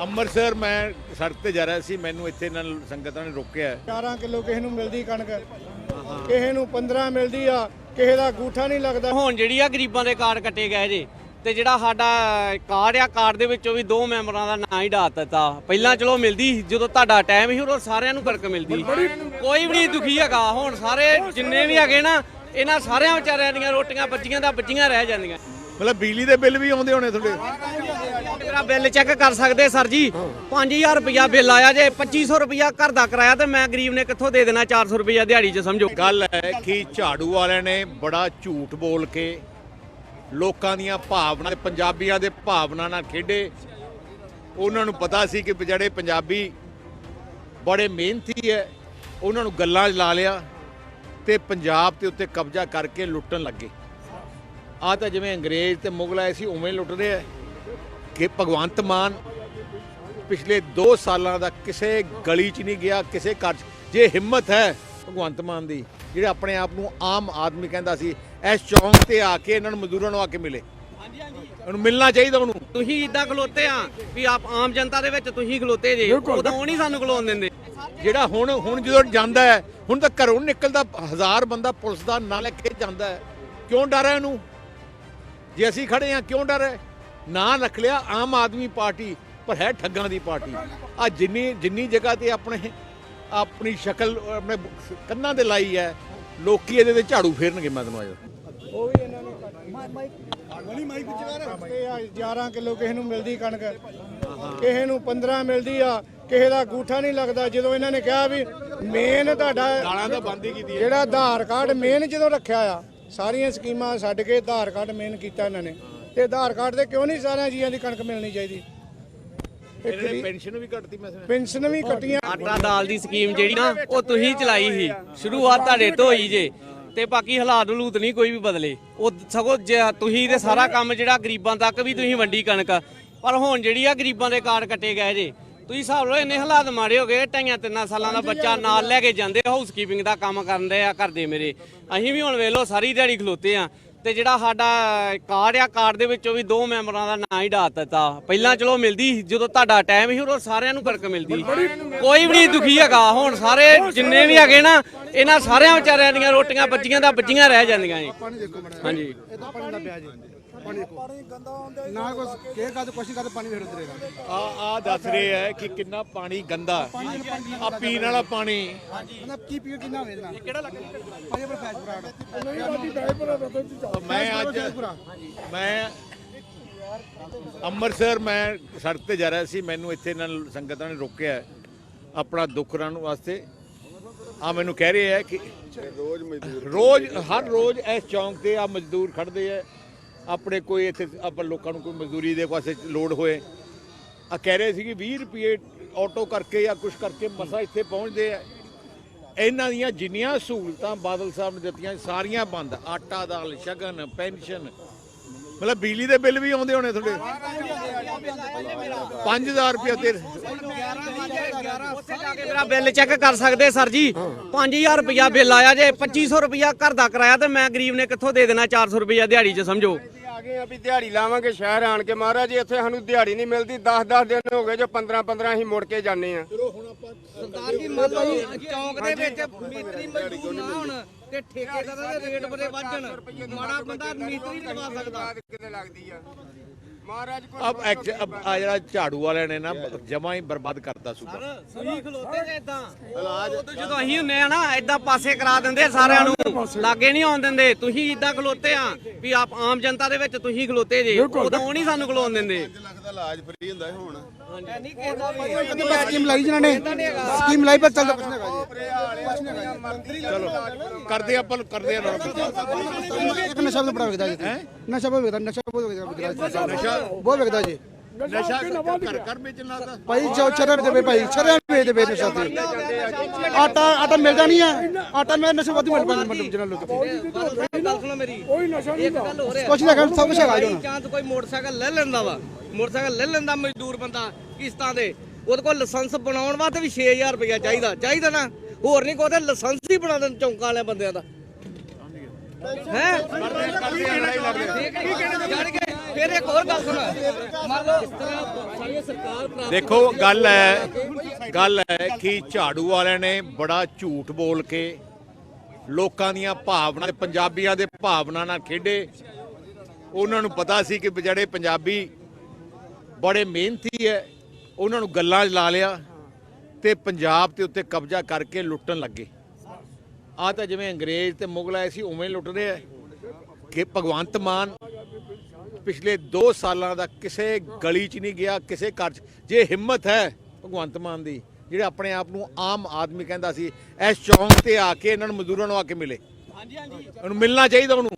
ਅੰਮ੍ਰਿਤਸਰ ਮੈਂ ਸੜਕ ਤੇ ਜਾ ਰਿਹਾ ਸੀ ਮੈਨੂੰ ਇੱਥੇ ਨਾਲ ਸੰਗਤਾਂ ਨੇ ਰੋਕਿਆ 11 ਕਿਲੋ ਕਿਸੇ ਨੂੰ ਮਿਲਦੀ ਕਣਕ ਕਿਸੇ ਨੂੰ 15 ਮਿਲਦੀ ਆ ਕਿਸੇ ਦਾ ਗੂਠਾ ਨਹੀਂ ਲੱਗਦਾ। ਹੁਣ ਜਿਹੜੀ ਆ ਗਰੀਬਾਂ ਦੇ ਕਾਰਡ ਕੱਟੇ ਗਏ ਜੇ ਤੇ ਜਿਹੜਾ ਸਾਡਾ ਕਾਰਡ ਆ ਕਾਰਡ ਦੇ ਵਿੱਚੋਂ ਵੀ ਦੋ ਮੈਂਬਰਾਂ ਦਾ ਨਾਂ ਹੀ ਡਾ ਦਿੱਤਾ। ਪਹਿਲਾਂ ਚਲੋ ਮਿਲਦੀ ਸੀ, ਜਦੋਂ ਤੁਹਾਡਾ ਟਾਈਮ ਸੀ ਉਦੋਂ ਸਾਰਿਆਂ ਨੂੰ ਕਣਕ ਮਿਲਦੀ ਕੋਈ ਵੀ ਨਹੀਂ ਦੁਖੀ ਹੈਗਾ। ਹੁਣ ਸਾਰੇ ਜਿੰਨੇ ਵੀ ਹੈਗੇ ਨਾ ਇਹਨਾਂ ਸਾਰਿਆਂ ਵਿਚਾਰਿਆਂ ਦੀਆਂ ਰੋਟੀਆਂ ਬੱਚੀਆਂ ਦਾ ਬੱਚੀਆਂ ਰਹਿ ਜਾਂਦੀਆਂ। ਮਤਲਬ ਬਿਜਲੀ ਦੇ ਬਿੱਲ ਵੀ ਆਉਂਦੇ ਹੋਣੇ ਤੁਹਾਡੇ? ਮੇਰਾ ਬਿੱਲ ਚੈੱਕ ਕਰ ਸਕਦੇ ਸਰ ਜੀ? 5000 ਰੁਪਇਆ ਬਿੱਲ ਆਇਆ ਜੇ 2500 ਰੁਪਇਆ ਘਰ ਦਾ ਕਿਰਾਇਆ ਤੇ ਮੈਂ ਗਰੀਬ ਨੇ ਕਿੱਥੋਂ ਦੇ ਦੇਣਾ 400 ਰੁਪਇਆ ਦਿਹਾੜੀ 'ਚ ਸਮਝੋ। ਗੱਲ ਹੈ ਕਿ ਝਾੜੂ ਵਾਲਿਆਂ ਨੇ ਬੜਾ ਝੂਠ ਬੋਲ ਕੇ ਲੋਕਾਂ ਦੀਆਂ ਭਾਵਨਾ ਤੇ ਪੰਜਾਬੀਆਂ ਦੇ ਭਾਵਨਾ ਨਾਲ ਖੇਡੇ। ਉਹਨਾਂ ਨੂੰ ਪਤਾ ਸੀ ਕਿ ਜਿਹੜੇ ਪੰਜਾਬੀ ਬੜੇ ਮਿਹਨਤੀ ਹੈ ਉਹਨਾਂ ਨੂੰ ਗੱਲਾਂ 'ਚ ਲਾ ਲਿਆ ਤੇ ਪੰਜਾਬ ਦੇ ਉੱਤੇ ਕਬਜ਼ਾ ਕਰਕੇ ਲੁੱਟਣ ਲੱਗੇ। ਆ ਤਾਂ ਜਿਵੇਂ ਅੰਗਰੇਜ਼ ਤੇ ਮੁਗਲ ਆਏ ਸੀ ਉਵੇਂ ਲੁੱਟ ਰਹੇ ਆ ਕਿ ਭਗਵੰਤ ਮਾਨ ਪਿਛਲੇ 2 ਸਾਲਾਂ ਦਾ ਕਿਸੇ ਗਲੀ 'ਚ ਨਹੀਂ ਗਿਆ ਕਿਸੇ ਘਰ 'ਚ। ਜੇ ਹਿੰਮਤ ਹੈ ਭਗਵੰਤ ਮਾਨ ਦੀ ਜਿਹੜੇ ਆਪਣੇ ਆਪ ਨੂੰ ਆਮ ਆਦਮੀ ਕਹਿੰਦਾ ਸੀ ਇਸ ਚੌਂਕ ਤੇ ਆ ਕੇ ਇਹਨਾਂ ਨੂੰ ਮਜ਼ਦੂਰਾਂ ਨੂੰ ਆ ਕੇ ਮਿਲੇ। ਉਹਨੂੰ ਮਿਲਣਾ ਚਾਹੀਦਾ ਉਹਨੂੰ। ਤੁਸੀਂ ਇਦਾਂ ਖਲੋਤੇ ਆ ਵੀ ਆਪ ਆਮ ਜਨਤਾ ਦੇ ਵਿੱਚ ਤੁਸੀਂ ਖਲੋਤੇ ਜੇ ਉਦੋਂ ਨਹੀਂ ਸਾਨੂੰ ਖਲੋਣ ਦਿੰਦੇ। ਜਿਹੜਾ ਹੁਣ ਹੁਣ ਜਦੋਂ ਜਾਂਦਾ ਹੈ ਹੁਣ ਤਾਂ ਘਰੋਂ ਨਿਕਲਦਾ ਹਜ਼ਾਰ ਬੰਦਾ ਪੁਲਿਸ ਦਾ ਨਾਂ ਲੈ ਕੇ ਜਾਂਦਾ ਹੈ। ਕਿਉਂ ਡਰ ਹੈ ਇਹਨੂੰ? ਜੇ ਅਸੀਂ ਖੜੇ ਆ ਕਿਉਂ ਡਰ ਹੈ? ਨਾਂ ਰੱਖ ਲਿਆ ਆਮ ਆਦਮੀ ਪਾਰਟੀ ਪਰ ਹੈ ਠੱਗਾਂ ਦੀ ਪਾਰਟੀ। ਆ ਜਿੰਨੀ ਜਿੰਨੀ ਜਗ੍ਹਾ ਤੇ ਆਪਣੇ ਆਪਣੀ ਸ਼ਕਲ ਆਪਣੇ ਕੰਨਾਂ ਤੇ ਲਾਈ ਹੈ ਲੋਕੀ ਇਹਦੇ ਤੇ ਝਾੜੂ ਫੇਰਨਗੇ ਮੈਂ ਤੁਹਾਨੂੰ ਅੱਜ ਉਹ ਵੀ ਇਹਨਾਂ ਨੇ ਤੇ ਆ 11 ਕਿਲੋ ਕਿਸੇ ਨੂੰ ਮਿਲਦੀ ਕਣਕ। ਕਿਸੇ ਨੂੰ 15 ਮਿਲਦੀ ਆ ਕਿਸੇ ਦਾ ਗੂਠਾ ਨਹੀਂ ਲੱਗਦਾ। ਜਦੋਂ ਇਹਨਾਂ ਨੇ ਕਿਹਾ ਵੀ ਮੇਨ ਤੁਹਾਡਾ ਗਾਲਾਂ ਤਾਂ ਬੰਦ ਹੀ ਕੀਤੀ ਜਿਹੜਾ ਆਧਾਰ ਕਾਰਡ ਮੇਨ ਜਦੋਂ ਰੱਖਿਆ ਆ ਸਾਰੀਆਂ ਸਕੀਮਾਂ ਛੱਡ ਕੇ ਆਧਾਰ ਕਾਰਡ ਮੇਨ ਕੀਤਾ ਇਹਨਾਂ ਨੇ। ਤੇ ਆਧਾਰ ਕਾਰਡ ਤੇ ਕਿਉਂ ਨਹੀਂ ਸਾਰਿਆਂ ਜੀਆਂ ਦੀ ਕਣਕ ਮਿਲਣੀ ਚਾਹੀਦੀ? ਇਹਨਾਂ ਨੇ ਪੈਨਸ਼ਨ ਵੀ ਕੱਟਤੀ ਮੈਂ ਸੁਣਿਆ। ਪੈਨਸ਼ਨ ਵੀ ਕੱਟੀਆਂ ਆਟਾ ਦਾਲ ਦੀ ਸਕੀਮ ਜਿਹੜੀ ਨਾ ਉਹ ਤੁਸੀਂ ਚਲਾਈ ਸੀ। ਸ਼ੁਰੂਆਤ ਤੁਹਾਡੇ ਤੋਂ ਹੋਈ ਜੇ। ਤੇ ਬਾਕੀ ਹਾਲਾਤ ਹਲੂਤ ਨਹੀਂ ਕੋਈ ਵੀ ਬਦਲੇ। ਉਹ ਸਗੋਂ ਜੇ ਤੁਸੀਂ ਤੇ ਸਾਰਾ ਕੰਮ ਜਿਹੜਾ ਗਰੀਬਾਂ ਤੱਕ ਵੀ ਤੁਸੀਂ ਵੰਡੀ ਕਣਕ ਪਰ ਹੁਣ ਜਿਹੜੀ ਆ ਗਰੀਬਾਂ ਦੇ ਕਾਰਡ ਕੱਟੇ ਗਏ ਜੇ। ਤੁਸੀਂ ਹਿਸਾਬ ਲਓ ਇੰਨੇ ਹਾਲਾਤ ਮਾੜੇ ਹੋ ਗਏ ਢਾਈਆਂ ਤਿੰਨਾਂ ਸਾਲਾਂ ਦਾ ਬੱਚਾ ਨਾਲ ਲੈ ਕੇ ਜਾਂਦੇ ਹਾਊਸ ਕੀਪਿੰਗ ਦਾ ਕੰਮ ਕਰਦੇ ਆ ਕਰਦੇ ਮੇਰੇ। ਅਸੀਂ ਵੀ ਹੁਣ ਵੇਖ ਲਓ ਸਾਰੀ ਦਿਹਾੜੀ ਖਲੋਤੇ ਆ। ਤੇ ਜਿਹੜਾ ਸਾਡਾ ਕਾਰਡ ਆ ਕਾਰਡ ਦੇ ਵਿੱਚੋਂ ਵੀ ਦੋ ਮੈਂਬਰਾਂ ਦਾ ਨਾਂ ਹੀ ਡਾ ਦਿੱਤਾ। ਪਹਿਲਾਂ ਚਲੋ ਮਿਲਦੀ ਜਦੋਂ ਤੁਹਾਡਾ ਟਾਈਮ ਸੀ ਉਦੋਂ ਸਾਰਿਆਂ ਨੂੰ ਕਣਕ ਮਿਲਦੀ ਕੋਈ ਵੀ ਨਹੀਂ ਦੁਖੀ ਹੈਗਾ। ਹੁਣ ਸਾਰੇ ਜਿੰਨੇ ਵੀ ਹੈਗੇ ਨਾ ਇਹਨਾਂ ਸਾਰਿਆਂ ਵਿਚਾਰਿਆਂ ਦੀਆਂ ਰੋਟੀਆਂ ਬੱਚੀਆਂ ਦਾ ਬੱਚੀਆਂ ਰਹਿ ਜਾਂਦੀਆਂ ਜੀ। ਹਾਂਜੀ। ਇਹਦਾ ਪਾਣੀ ਦਾ ਪਿਆ ਜੀ। ਪਾਣੀ ਦੇਖੋ। ਨਾ ਕੁਛ ਕੇ ਕਾ ਕੁਛ ਨਹੀਂ ਕਰਦਾ ਪਾਣੀ ਵੇੜ ਉਤਰੇਗਾ ਆ ਆ ਦੱਸ ਰਹੇ ਹੈ ਕਿ ਕਿੰਨਾ ਪਾਣੀ ਗੰਦਾ। ਆ ਪੀਣ ਵਾਲਾ ਪਾਣੀ। ਮਤਲਬ ਕੀ ਪੀਓ ਕਿੰਨਾ ਵੇਚਣਾ? ਕਿਹੜਾ ਲੱਗ ਪਾਣੀ ਪਰ ਫੈਸ ਬਰਾੜ। ਮੈਂ ਅੱਜ ਮੈਂ ਅੰਮ੍ਰਿਤਸਰ ਮੈਂ ਸੜਕ ਤੇ ਜਾ ਰਿਹਾ ਸੀ ਮੈਨੂੰ ਇੱਥੇ ਨਾਲ ਸੰਗਤਾਂ ਨੇ ਰੋਕਿਆ ਆਪਣਾ ਦੁੱਖ ਰਹਿਣ ਵਾਸਤੇ। ਆ ਮੈਨੂੰ ਕਹਿ ਰਹੇ ਹੈ ਕਿ ਰੋਜ਼ ਮਜ਼ਦੂਰ ਰੋਜ਼ ਹਰ ਰੋਜ਼ ਇਸ ਚੌਂਕ ਤੇ ਆ ਮਜ਼ਦੂਰ ਖੜਦੇ ਆ। ਆਪਣੇ ਕੋਈ ਇੱਥੇ ਆਪਾਂ ਲੋਕਾਂ ਨੂੰ ਕੋਈ ਮਜ਼ਦੂਰੀ ਦੇ ਪਾਸੇ ਲੋਡ ਹੋਏ। ਆ ਕਹਿ ਰਹੇ ਸੀ ਕਿ 20 ਰੁਪਏ ਆਟੋ ਕਰਕੇ ਜਾਂ ਕੁਝ ਕਰਕੇ ਮਸਾ ਇੱਥੇ ਪਹੁੰਚਦੇ ਆ। ਇਹਨਾਂ ਦੀਆਂ ਜਿੰਨੀਆਂ ਸਹੂਲਤਾਂ ਬਾਦਲ ਸਾਹਿਬ ਨੇ ਦਿੱਤੀਆਂ ਸਾਰੀਆਂ ਬੰਦ। ਆਟਾ ਦਾਲ, ਸ਼ਗਨ, ਪੈਨਸ਼ਨ। ਮਤਲਬ ਬਿਜਲੀ ਦੇ ਬਿੱਲ ਵੀ ਆਉਂਦੇ ਹੋਣੇ ਤੁਹਾਡੇ। 5000 ਰੁਪਏ ਤੇ ਉੱਥੇ ਜਾ ਕੇ ਮੇਰਾ ਬਿੱਲ ਚੈੱਕ ਕਰ ਸਕਦੇ ਸਰ ਜੀ। 5000 ਰੁਪਇਆ ਬਿੱਲ ਆਇਆ ਜੇ 2500 ਰੁਪਇਆ ਘਰ ਦਾ ਕਿਰਾਇਆ ਤੇ ਮੈਂ ਗਰੀਬ ਨੇ ਕਿੱਥੋਂ ਦੇ ਦੇਣਾ 400 ਰੁਪਇਆ ਦਿਹਾੜੀ 'ਚ, ਸਮਝੋ। ਗਏ ਆ ਵੀ ਦਿਹਾੜੀ ਲਾਵਾਂਗੇ ਸ਼ਹਿਰ ਆਣ ਕੇ। ਮਹਾਰਾਜ ਜੀ ਇੱਥੇ ਸਾਨੂੰ ਦਿਹਾੜੀ ਨਹੀਂ ਮਿਲਦੀ। 10-10 ਦਿਨ ਹੋ ਗਏ ਜੋ 15-15 ਅਸੀਂ ਮੁੜ ਕੇ ਜਾਂਦੇ ਆ। ਸਰਦਾਰ ਜੀ ਮਤਲਬ ਚੌਂਕ ਦੇ ਵਿੱਚ ਮਿਸਤਰੀ ਮਜ਼ਦੂਰ ਨਾ ਹੋਣ ਤੇ ਠੇਕੇਦਾਰਾਂ ਦੇ ਰੇਟ ਬੜੇ ਵੱਜਣ ਮਾੜਾ ਬੰਦਾ ਮਿਸਤਰੀ ਨਹੀਂ ਲਵਾ ਸਕਦਾ। ਕਿਤੇ ਲੱਗਦੀ ਆ। ਮਹਾਰਾਜ ਕੋਈ ਅਬ ਅਬ ਆ ਜਿਹੜਾ ਝਾੜੂ ਵਾਲਿਆਂ ਨੇ ਨਾ ਜਮਾ ਹੀ ਬਰਬਾਦ ਕਰਤਾ ਸੂਬਾ। ਤੁਸੀਂ ਖਲੋਤੇ ਜੇ ਇਦਾਂ ਉਦੋਂ ਜਦੋਂ ਅਸੀਂ ਹੁੰਨੇ ਆ ਨਾ ਇਦਾਂ ਪਾਸੇ ਕਰਾ ਦਿੰਦੇ ਸਾਰਿਆਂ ਨੂੰ। ਲਾਗੇ ਨਹੀਂ ਆਉਣ ਦਿੰਦੇ। ਤੁਸੀਂ ਇਦਾਂ ਖਲੋਤੇ ਆ ਵੀ ਆਪ ਆਮ ਜਨਤਾ ਦੇ ਵਿੱਚ ਤੁਸੀਂ ਖਲੋਤੇ ਜੇ। ਉਦੋਂ ਨਹੀਂ ਸਾਨੂੰ ਖਲੋਣ ਦਿੰਦੇ। ਨਹੀਂ ਕਹਿੰਦਾ ਵੀ ਸਕੀਮ ਲਾਈ ਜਿਨ੍ਹਾਂ ਨੇ ਸਕੀਮ ਲਾਈ ਪਰ ਚੱਲਦਾ ਕੁਛ ਨਹੀਂ ਹੈਗਾ ਜੀ। ਚਲੋ ਕਰਦੇ ਆਪਾਂ ਕਰਦੇ ਆ ਇੱਕ ਨਸ਼ਾ ਵੀ ਬੜਾ ਵਿਕਦਾ ਜੀ। ਨਸ਼ਾ ਬਹੁਤ ਵਿਕਦਾ ਨਸ਼ਾ ਬਹੁਤ ਵਿਕਦਾ ਨਸ਼ਾ ਬਹੁਤ ਵਿਕਦਾ ਜੀ। ਨਸ਼ਾ ਘਰ ਘਰ ਵੇਚਣ ਲੱਗਦਾ ਭਾਈ ਜੋ ਚਰੇ ਦੇ ਭਾਈ ਚਰੇ ਵੇਚਦੇ ਵੇ ਨਸ਼ਾ ਤੇ ਆਟਾ ਆਟਾ ਮਿਲਦਾ ਨਹੀਂ ਹੈ ਆਟਾ ਮੈਂ ਨਸ਼ਾ ਵੱਧ ਮਿਲ ਪੈਂਦਾ ਮਤਲਬ ਜਿਹਨਾਂ ਲੋਕ ਗੱਲ ਸੁਣੋ ਮੇਰੀ। ਕੋਈ ਨਸ਼ਾ ਨਹੀਂ ਇੱਕ ਗੱਲ ਹੋ। ਰਿਹਾ ਕੁਛ ਨਹੀਂ ਹੈਗਾ ਸਭ ਕੁਛ ਹੈਗਾ ਜੀ ਹੁਣ। ਚਾਂਸ ਕੋਈ ਮੋਟਰਸਾਈਕਲ ਲੈ ਲੈਂਦਾ ਵਾ। ਮੋਟਰਸਾਈਕਲ ਲੈ ਲੈਂਦਾ ਮਜ਼ਦੂਰ ਬੰਦਾ ਕਿਸ਼ਤਾਂ ਦੇ। ਉਹਦੇ ਕੋਲ ਲਾਇਸੈਂਸ ਬਣਾਉਣ ਵਾਸਤੇ ਵੀ 6000 ਰੁਪਇਆ ਚਾਹੀਦਾ। ਚਾਹੀਦਾ ਨਾ। ਹੋਰ ਨਹੀਂ ਕੋਈ ਲਾਇਸੈਂਸ ਹੀ ਬਣਾ ਦੇਣ ਚੌਂਕਾਂ ਵਾਲਿਆਂ ਬੰਦਿਆਂ ਦਾ। ਹੈ? ਫਿਰ ਇੱਕ ਹੋਰ ਗੱਲ ਸੁਣ। ਮੰਨ ਲਓ ਦੇਖੋ ਗੱਲ ਹੈ ਗੱਲ ਹੈ ਕਿ ਝਾੜੂ ਵਾਲਿਆਂ ਨੇ ਬੜਾ ਝੂਠ ਬੋਲ ਕੇ ਲੋਕਾਂ ਦੀਆਂ ਭਾਵਨਾ ਪੰਜਾਬੀਆਂ ਦੇ ਭਾਵਨਾ ਨਾਲ ਖੇਡੇ। ਉਹਨਾਂ ਨੂੰ ਪਤਾ ਸੀ ਕਿ ਜਿਹੜੇ ਪੰਜਾਬੀ ਬੜੇ ਮਿਹਨਤੀ ਹੈ ਉਹਨਾਂ ਨੂੰ ਗੱਲਾਂ 'ਚ ਲਾ ਲਿਆ ਤੇ ਪੰਜਾਬ ਦੇ ਉੱਤੇ ਕਬਜ਼ਾ ਕਰਕੇ ਲੁੱਟਣ ਲੱਗੇ। ਆ ਤਾਂ ਜਿਵੇਂ ਅੰਗਰੇਜ਼ ਤੇ ਮੁਗਲ ਆਏ ਸੀ ਉਵੇਂ ਲੁੱਟ ਰਹੇ ਆ। ਕਿ ਭਗਵੰਤ ਮਾਨ ਪਿਛਲੇ 2 ਸਾਲਾਂ ਦਾ ਕਿਸੇ ਗਲੀ 'ਚ ਨਹੀਂ ਗਿਆ ਕਿਸੇ ਘਰ 'ਚ। ਜੇ ਹਿੰਮਤ ਹੈ ਭਗਵੰਤ ਮਾਨ ਦੀ ਜਿਹੜੇ ਆਪਣੇ ਆਪ ਨੂੰ ਆਮ ਆਦਮੀ ਕਹਿੰਦਾ ਸੀ ਇਸ ਚੌਂਕ ਤੇ ਆ ਕੇ ਇਹਨਾਂ ਨੂੰ ਮਜ਼ਦੂਰਾਂ ਨੂੰ ਆ ਕੇ ਮਿਲੇ। ਹਾਂਜੀ ਹਾਂਜੀ। ਉਹਨੂੰ ਮਿਲਣਾ ਚਾਹੀਦਾ ਉਹਨੂੰ।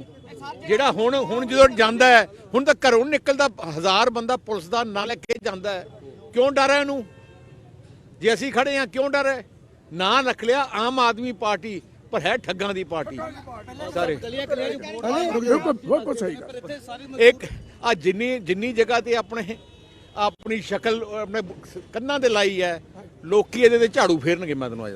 ਜਿਹੜਾ ਹੁਣ ਹੁਣ ਜਦੋਂ ਜਾਂਦਾ ਹੈ ਹੁਣ ਤਾਂ ਘਰੋਂ ਨਿਕਲਦਾ ਹਜ਼ਾਰ ਬੰਦਾ ਪੁਲਿਸ ਦਾ ਨਾਂ ਲੈ ਕੇ ਜਾਂਦਾ ਹੈ। ਕਿਉਂ ਡਰ ਹੈ ਇਹਨੂੰ ਜੇ ਅਸੀਂ ਖੜੇ ਹਾਂ ਕਿਉਂ ਡਰ ਹੈ? ਨਾਂ ਰੱਖ ਲਿਆ ਆਮ ਆਦਮੀ ਪਾਰਟੀ। ਪਰ ਹੈ ਠੱਗਾਂ ਦੀ ਪਾਰਟੀ। ਸਾਰੇ। ਇੱਕ ਆ ਜਿੰਨੀ ਜਿੰਨੀ ਜਗ੍ਹਾ ਤੇ ਆਪਣੇ ਆਪਣੀ ਸ਼ਕਲ ਆਪਣੇ ਕੰਨਾਂ ਤੇ ਲਾਈ ਹੈ ਲੋਕੀ ਇਹਦੇ ਤੇ ਝਾੜੂ ਫੇਰਨਗੇ ਮੈਂ ਤੁਹਾਨੂੰ ਅੱਜ